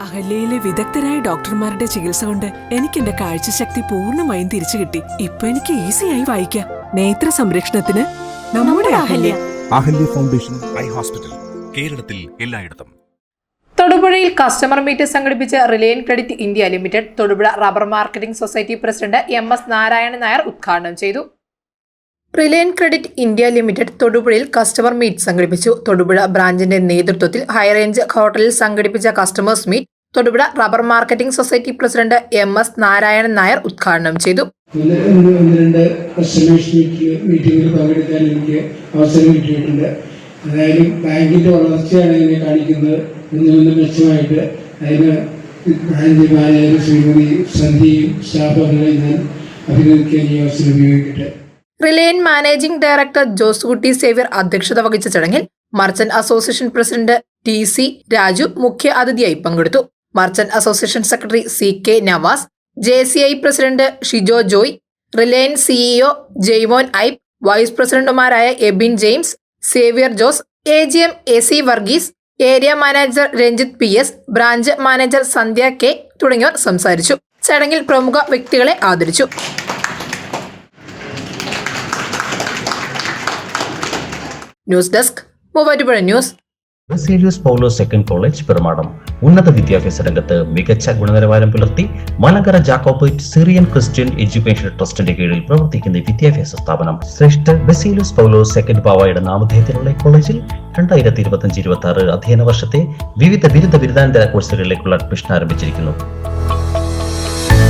അഹല്യയിലെ വിദഗ്ധരായ ഡോക്ടർമാരുടെ ചികിത്സ കൊണ്ട് എനിക്ക് എന്റെ കാഴ്ചശക്തി പൂർണമായും തിരിച്ചു കിട്ടി. ഇപ്പൊ എനിക്ക് ഈസിയായി വായിക്കാം. നേത്ര സംരക്ഷണത്തിന് നമ്മുടെ Ahalya. Ahalya foundation eye hospital കേരളത്തിൽ എല്ലായിടത്തും. തൊടുപുഴയിൽ കസ്റ്റമർ മീറ്റ് സംഘടിപ്പിച്ച റിലയൻ credit India limited Thodupuzha rubber marketing society president M S Narayanan Nair ഉദ്ഘാടനം ചെയ്തു. റിലയൻ ക്രെഡിറ്റ് ഇന്ത്യ ലിമിറ്റഡ് തൊടുപുഴയിൽ കസ്റ്റമർ മീറ്റ് സംഘടിപ്പിച്ചു. തൊടുപുഴ ബ്രാഞ്ചിന്റെ നേതൃത്വത്തിൽ ഹൈറേഞ്ച് ഹോട്ടലിൽ സംഘടിപ്പിച്ച customers meet Thodupuzha rubber marketing society president M S Narayanan Nair ഉദ്ഘാടനം ചെയ്തു. മീറ്റിങ്ങിൽ പങ്കെടുക്കാൻ എനിക്ക് അവസരം അഭിനന്ദിക്കാൻ ഈ അവസരം ഉപയോഗിക്കട്ടെ. റിലയൻ മാനേജിംഗ് ഡയറക്ടർ ജോസ് കുട്ടി സേവ്യർ അധ്യക്ഷത വഹിച്ച ചടങ്ങിൽ merchant association president T C Raju മുഖ്യ അതിഥിയായി പങ്കെടുത്തു. Merchant association secretary C K Navas J C I president Shijo Joy Reliance CEO Jaimon Ipe vice പ്രസിഡന്റുമാരായ Ebin James Xavier Jose A G M A C Varghese area manager Ranjith P S branch manager Sandhya K തുടങ്ങിയവർ സംസാരിച്ചു. ചടങ്ങിൽ പ്രമുഖ വ്യക്തികളെ ആദരിച്ചു. News desk Muvattupuzha news Paulo second college Perumadam. ഉന്നത വിദ്യാഭ്യാസ രംഗത്ത് മികച്ച ഗുണനിലവാരം പുലർത്തി Malankara Jacobite Syrian Christian education ട്രസ്റ്റിന്റെ കീഴിൽ പ്രവർത്തിക്കുന്ന വിദ്യാഭ്യാസ സ്ഥാപനം ശ്രേഷ്ഠ ബസേലിയസ് പൗലോ സെക്കൻഡ് പാവായുടെ നാമധേയത്തിലുള്ള കോളേജിൽ രണ്ടായിരത്തി ഇരുപത്തി ഇരുപത്തി ആറ് അധ്യയന വർഷത്തെ വിവിധ ബിരുദ ബിരുദാനന്തര കോഴ്സുകളിലേക്കുള്ള അഡ്മിഷൻ ആരംഭിച്ചിരിക്കുന്നു.